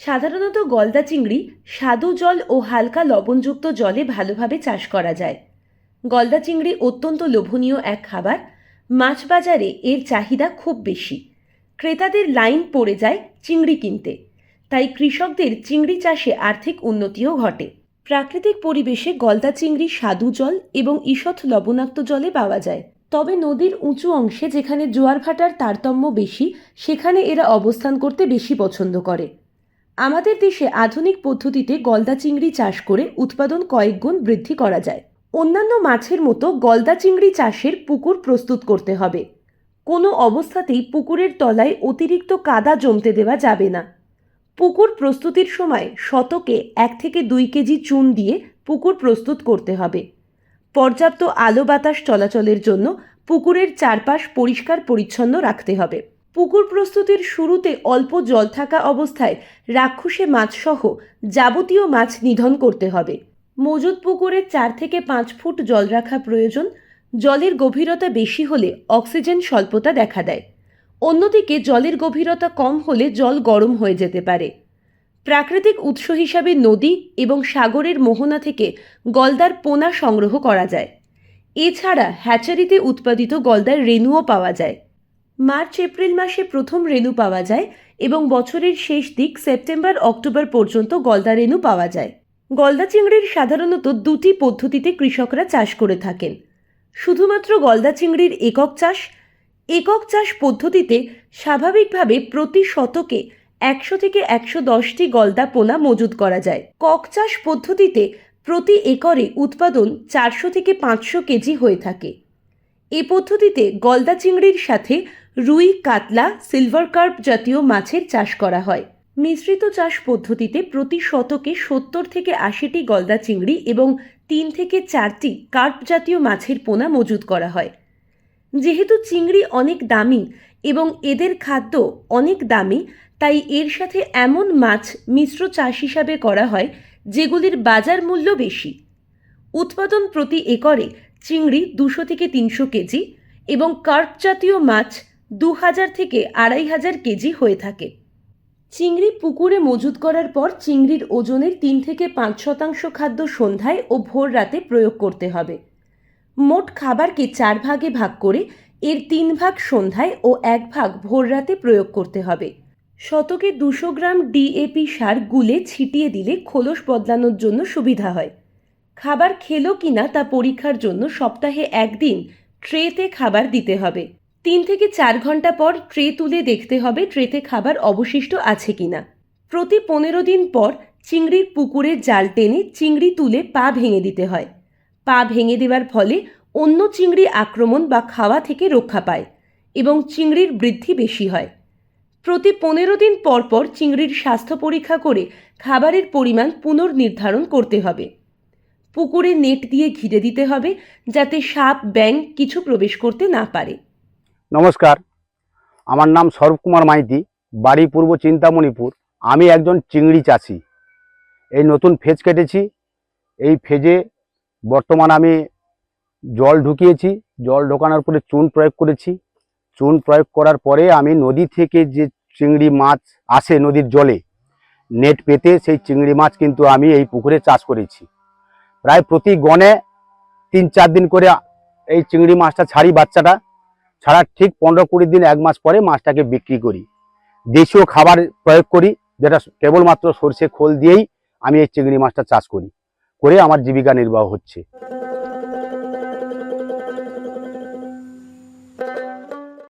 সাধারণত গলদা চিংড়ি স্বাদু জল ও হালকা লবণযুক্ত জলে ভালোভাবে চাষ করা যায়। গলদা চিংড়ি অত্যন্ত লোভনীয় এক খাবার। মাছ বাজারে এর চাহিদা খুব বেশি। ক্রেতাদের লাইন পড়ে যায় চিংড়ি কিনতে। তাই কৃষকদের চিংড়ি চাষে আর্থিক উন্নতিও ঘটে। প্রাকৃতিক পরিবেশে গলদা চিংড়ি স্বাদু জল এবং ঈষৎ লবণাক্ত জলে পাওয়া যায়। তবে নদীর উঁচু অংশে যেখানে জোয়ার ভাটার তারতম্য বেশি, সেখানে এরা অবস্থান করতে বেশি পছন্দ করে। আমাদের দেশে আধুনিক পদ্ধতিতে গলদা চিংড়ি চাষ করে উৎপাদন কয়েক গুণ বৃদ্ধি করা যায়। অন্যান্য মাছের মতো গলদা চিংড়ি চাষের পুকুর প্রস্তুত করতে হবে। কোনো অবস্থাতেই পুকুরের তলায় অতিরিক্ত কাদা জমতে দেওয়া যাবে না। পুকুর প্রস্তুতির সময় শতকে এক থেকে দুই কেজি চুন দিয়ে পুকুর প্রস্তুত করতে হবে। পর্যাপ্ত আলো বাতাস চলাচলের জন্য পুকুরের চারপাশ পরিষ্কার পরিচ্ছন্ন রাখতে হবে। পুকুর প্রস্তুতির শুরুতে অল্প জল থাকা অবস্থায় রাক্ষসে মাছসহ যাবতীয় মাছ নিধন করতে হবে। মজুদ পুকুরে চার থেকে পাঁচ ফুট জল রাখা প্রয়োজন। জলের গভীরতা বেশি হলে অক্সিজেন স্বল্পতা দেখা দেয়। অন্যদিকে জলের গভীরতা কম হলে জল গরম হয়ে যেতে পারে। প্রাকৃতিক উৎস হিসাবে নদী এবং সাগরের মোহনা থেকে গলদার পোনা সংগ্রহ করা যায়। এছাড়া হ্যাচারিতে উৎপাদিত গলদার রেণুও পাওয়া যায়। মার্চ এপ্রিল মাসে প্রথম রেণু পাওয়া যায় এবং বছরের শেষ দিক সেপ্টেম্বর অক্টোবর পর্যন্ত গলদা রেণু পাওয়া যায়। গলদা চিংড়ির সাধারণত দুটি পদ্ধতিতে কৃষকরা চাষ করে থাকেন। শুধুমাত্র গলদা চিংড়ির একক চাষ একক চাষ পদ্ধতিতে স্বাভাবিকভাবে প্রতি শতকে একশো থেকে একশো দশটি গলদা পোনা মজুদ করা যায়। কক চাষ পদ্ধতিতে প্রতি একরে উৎপাদন চারশো থেকে পাঁচশো কেজি হয়ে থাকে। এ পদ্ধতিতে গলদা চিংড়ির সাথে রুই, কাতলা, সিলভার কার্প জাতীয় মাছের চাষ করা হয়। মিশ্রিত চাষ পদ্ধতিতে প্রতি শতকে সত্তর থেকে আশিটি গলদা চিংড়ি এবং তিন থেকে চারটি কার্প জাতীয় মাছের পোনা মজুদ করা হয়। যেহেতু চিংড়ি অনেক দামি এবং এদের খাদ্য অনেক দামি, তাই এর সাথে এমন মাছ মিশ্র চাষ হিসাবে করা হয় যেগুলির বাজার মূল্য বেশি। উৎপাদন প্রতি একরে চিংড়ি দুশো থেকে তিনশো কেজি এবং কার্প জাতীয় মাছ দু হাজার থেকে আড়াই হাজার কেজি হয়ে থাকে। চিংড়ি পুকুরে মজুত করার পর চিংড়ির ওজনের তিন থেকে পাঁচ শতাংশ খাদ্য সন্ধ্যায় ও ভোর রাতে প্রয়োগ করতে হবে। মোট খাবারকে চার ভাগে ভাগ করে এর তিন ভাগ সন্ধ্যায় ও এক ভাগ ভোর রাতে প্রয়োগ করতে হবে। শতকে দুশো গ্রাম ডিএপি সার গুলে ছিটিয়ে দিলে খোলস বদলানোর জন্য সুবিধা হয়। খাবার খেলো কিনা তা পরীক্ষার জন্য সপ্তাহে একদিন ট্রেতে খাবার দিতে হবে। তিন থেকে চার ঘণ্টা পর ট্রে তুলে দেখতে হবে ট্রেতে খাবার অবশিষ্ট আছে কিনা। প্রতি পনেরো দিন পর চিংড়ির পুকুরে জাল টেনে চিংড়ি তুলে পা ভেঙে দিতে হয়। পা ভেঙে দেওয়ার ফলে অন্য চিংড়ি আক্রমণ বা খাওয়া থেকে রক্ষা পায় এবং চিংড়ির বৃদ্ধি বেশি হয়। প্রতি পনেরো দিন পর পর চিংড়ির স্বাস্থ্য পরীক্ষা করে খাবারের পরিমাণ পুনর্নির্ধারণ করতে হবে। পুকুরে নেট দিয়ে ঘিরে দিতে হবে যাতে সাপ ব্যাং কিছু প্রবেশ করতে না পারে। নমস্কার। আমার নাম স্বরূপ কুমার মাইতি, বাড়ি পূর্ব চিন্তামণিপুর। আমি একজন চিংড়ি চাষি। এই নতুন ফেজ কেটেছি। এই ফেজে বর্তমান আমি জল ঢুকিয়েছি। জল ঢোকানোর পরে চুন প্রয়োগ করেছি। চুন প্রয়োগ করার পরে আমি নদী থেকে যে চিংড়ি মাছ আসে নদীর জলে, নেট পেতে সেই চিংড়ি মাছ কিন্তু আমি এই পুকুরে চাষ করেছি। প্রায় প্রতি গণে তিন চার দিন করে এই চিংড়ি মাছটা ছাড়ি বাচ্চাটা ছাড়ার ঠিক পনেরো কুড়ি দিন, এক মাস পরে মাছটাকে বিক্রি করি। দেশীয় খাবার প্রয়োগ করি, যেটা কেবলমাত্র সর্ষে খোল দিয়েই আমি এই চিংড়ি মাছটা চাষ করি, করে আমার জীবিকা নির্বাহ হচ্ছে।